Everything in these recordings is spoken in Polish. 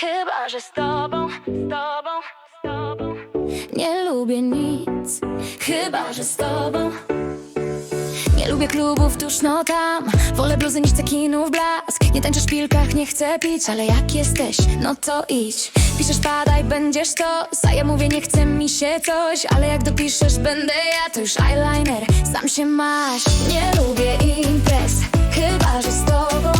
Chyba, że z tobą, z tobą, z tobą. Nie lubię nic, chyba że z tobą. Nie lubię klubów tuż no tam. Wolę bluzy niż cekinów blask. Nie tańczę w szpilkach, nie chcę pić Ale jak jesteś, no to idź. Piszesz padaj, będziesz to. A ja mówię nie chce mi się coś Ale jak dopiszesz będę ja. To już eyeliner, sam się masz. Nie lubię imprez. Chyba, że z tobą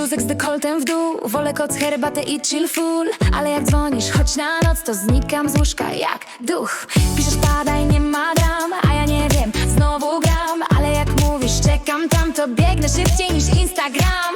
bluzek z dekoltem w dół. Wolę koc, herbatę i chill full. Ale jak dzwonisz, choć na noc To znikam z łóżka jak duch. Piszesz padaj, nie ma dram A ja nie wiem, znowu gram. Ale jak mówisz, czekam tam To biegnę szybciej niż Instagram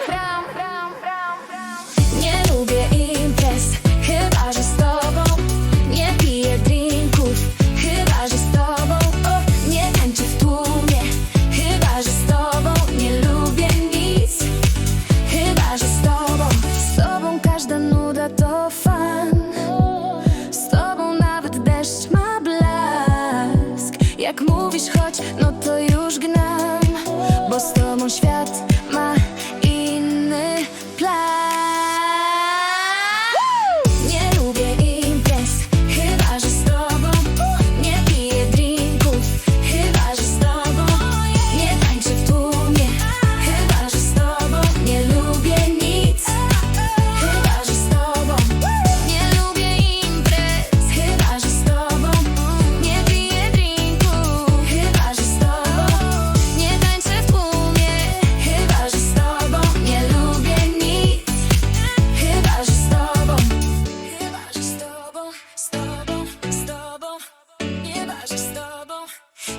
Jak mówisz chodź, no to już gnam Bo z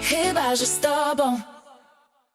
Chyba, że z tobą